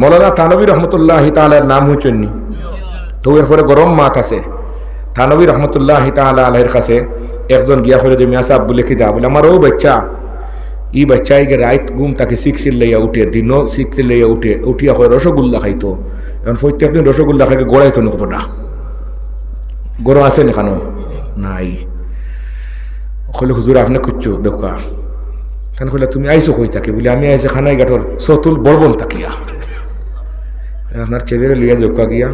মৌলানা তানবী রহমতুল্লাহ তালার নাম হুঁচন্নি তো এরপরে গরম মাত আছে। থানবী রহমতুল্লাহ তালা আলহের কাছে একজন গিয়া করে যে, মিয়া সাহেব বলে কি যা বলে আমার ও বাচ্চা। ই বাচ্চাইকে রাইত ঘুম তাকে সিক্সির লইয়া উঠে, দিনও সিক্সির লইয়া উঠে, উঠিয়া হয় রসগোল্লা খাইতো। এখন প্রত্যেক দিন রসগোল্লা খাইকে গড়াইতো না কতটা? গরম আছে না কেন নাই। কলে হুজুর, আপনি খুঁজছো? দেখা কইলা, তুমি আইসো কই তাকে? বলে, আমি আইসে খানাই গাঠর সতুল বলবন তাকিয়া। আপনার ছেলেরে লইয়া জোকা গিয়া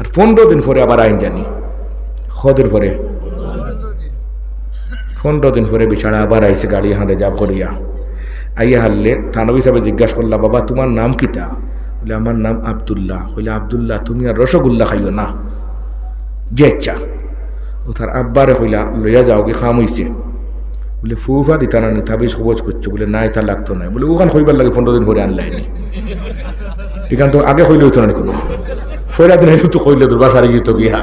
আর পনেরো দিন পরে আবার আইন জানি খদের পরে পনেরো দিন পরে বিছানা আবার আইসে গাড়ি হাঁড়ে যা করিয়া আইয়া হারলে থানবী সাহেব জিজ্ঞাসা করলা বাবা তোমার নাম কিতা বলে আমার নাম আবদুল্লাহ বলে আবদুল্লাহ তুমি আর রসগোল্লা খাইও না যে ইচ্ছা ও তার আব্বারে হইলা লইয়া যাও কি খাম হইছে বলে ফুফা দিতা না তাবিজ খবজ করছ বলে নাই তা লাগতো না বলে ওখান হইবার লাগে পনেরো দিন পরে আনলাইনি এখান তো আগে হইলে হইতো না কোনো। ফেরা দিন তো কইলে দুর্বা সারি গিয়ে তো গিয়া।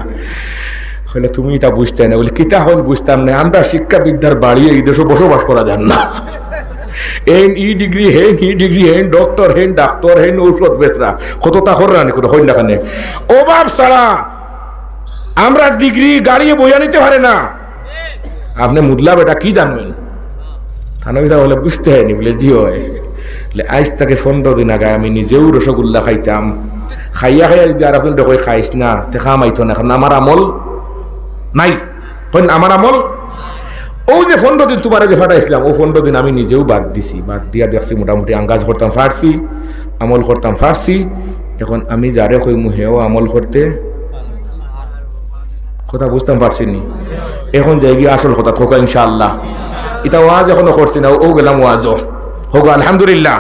হইলে তুমি তা বুঝতে না। বলে, কিতা হল বুঝতাম না, আমরা শিক্ষা বিদ্যার বাড়িয়ে এই দেশে বসবাস করা যান না। এন ই ডিগ্রি, হেন ই ডিগ্রি, হেন ডক্টর, হেন ডাক্তার, হেন ঔষধ বেচরা। কত তা হর রানি কোনো হইন না অভাব ছাড়া আমরা ডিগ্রি গাড়িয়ে বইয়া নিতে পারে না। আপনি মুদলা বেটা কি জানবেন? সাহেব বলে বুঝতে হয়নি, বলে জি হয়। আজ তাকে দিন আগে আমি নিজেও রসগোল্লা খাইতাম। খাইয়া খাইয়া যদি আর আপনার দেখো খাইস না, তে খামাইতো না। এখন আমার আমল নাই। কইন, আমার আমল? ও যে পনেরো দিন তোমার যে ফাটাইছিলাম, ও পনেরো দিন আমি নিজেও বাদ দিছি। বাদ দিয়া দেখছি, মোটামুটি আঙ্গাজ করতাম ফাটছি আমল করতাম ফাটছি এখন আমি যারে কই মুহেও আমল করতে। কথা বুঝতাম পারছি নি? এখন যাই গিয়ে আসল কথা থোকা ইনশাআল্লাহ। এটা ওয়াজ এখনও করছি না, ও গেলাম ওয়াজও। হোক আলহামদুলিল্লাহ।